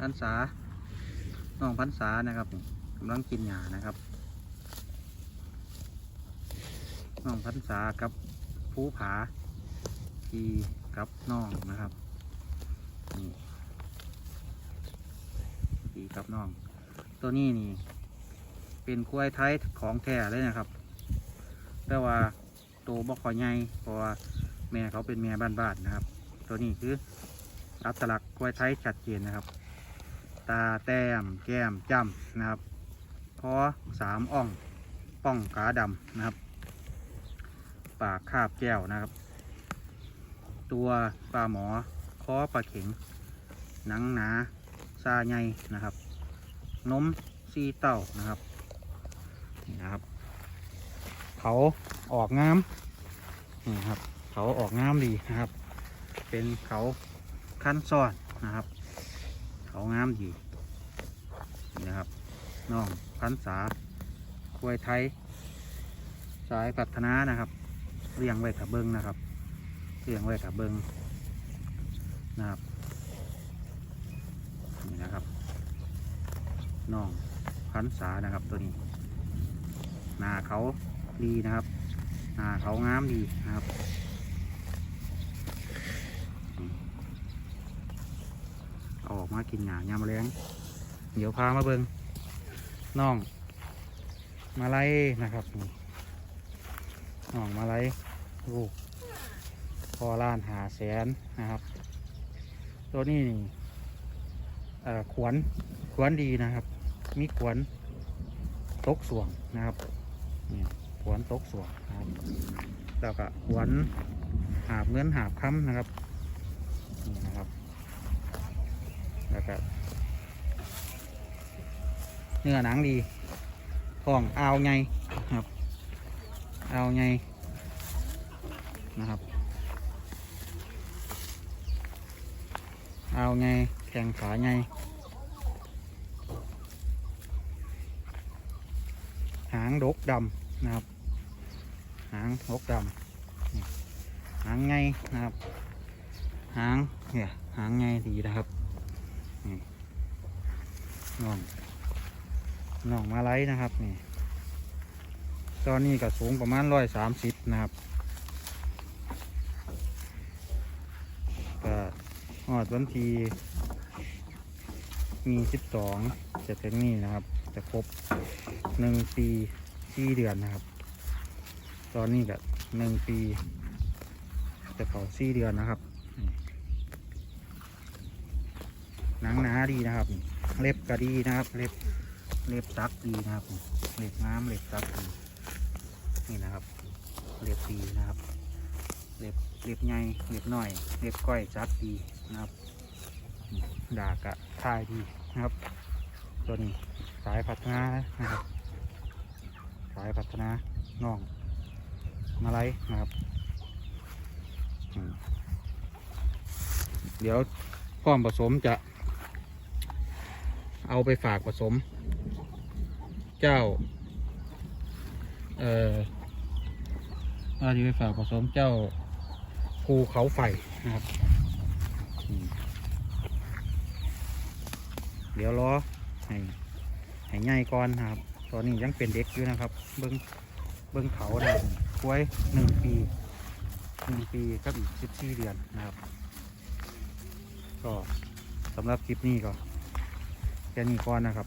พันษาน้องพันษานะครับกำลังกินหญ้านะครับน้องพันษากับผู้ผาทีกับน้องนะครับนี่ทีกับน้อง ตัวนี้นี่ เป็นกล้วยไทยของแท้เลยนะครับ แต่ว่าโตวบ่ค่อยใหญ่เพราะว่าแม่เขาเป็นแม่บ้านๆนะครับ ตัวนี้คืออัตลักษณ์กล้วยไทยชัดเจนนะครับ ตาแต้ม แก้มจ้ำนะครับคอสามอ่องป้องขาดำนะครับ ปากคาบแก้วนะครับ ตัวปลาหมอคอปลาเข็ง หนังหนาซาใหญ่นะครับนมซีเต้านะครับนี่นะครับ เขาออกงามนี่ครับ เขาออกงามดีนะครับ เป็นเขาขั้นซ้อนนะครับ เขางามดี นี่นะครับน้องพันษาควยไทย สายพัฒนานะครับเรียงไว้กับเบิงนะครับเรียงไว้กับเบิงนะครับนี่นะครับน้องพันษานะครับตัวนี้หน้าเขาดีนะครับหน้าเขางามดีนะครับเอาออกมากินหญ้ายามแรง เดี๋ยวพามาเบิงน้อง มาไล่นะครับนี่น้องมาไล่ลูกพอล้านหาแสนนะครับ ตัวนี้นี่ขวนขวนดีนะครับ มีขวนตกส่วงนะครับนี่ขวนตกส่วงนะครับแล้วก็ขวนหาบเงินหาบค้ำนะครับนี่นะครับแล้วก็ เนื้อหนังดีท้องเอาไงครับ เอาไงนะครับ เอาไงแข่งขาไงหางดกดำนะครับ หางดกดำหางไงนะครับ หางเนี่ยหางไงดีนะครับน้อง น้องมาไลนะครับนี่ตอนนี้ก็สูงประมาณร้อยสามสิบนะครับก็หอดวันทีมีสิบสองจะถึงนี่นะครับ จะครบหนึ่งปีสี่เดือนนะครับ ตอนนี้ก็หนึ่งปี จะเข้าสี่เดือนนะครับหนังหนาดีนะครับ เล็บก็ดีนะครับ เล็บ เล็บซักดีนะครับผมเล็บน้ำเล็บซักดีนี่นะครับ เล็บดีนะครับ เล็บเล็บใหญ่เล็บน้อย เล็บก้อยซักดีนะครับดากะทายดีนะครับ ตัวนี้สายพัฒนานะครับ สายพัฒนาน่องมาไลนะครับเดี๋ยวพร้อมผสมจะเอาไปฝากผสม เจ้า เอ่อเอาไปฝากผสมเจ้าภูเขาไฟนะครับ เดี๋ยวรอให้ให้ใหญ่ก่อนนะครับ ตอนนี้ยังเป็นเด็กอยู่นะครับ เบิ้งเบิ้งเขานะครับกล้วยหนึ่งปีหนึ่งปีกับอีกสิบสี่เดือนนะครับ ก็สำหรับคลิปนี้ก็แค่นี้ก่อนนะครับ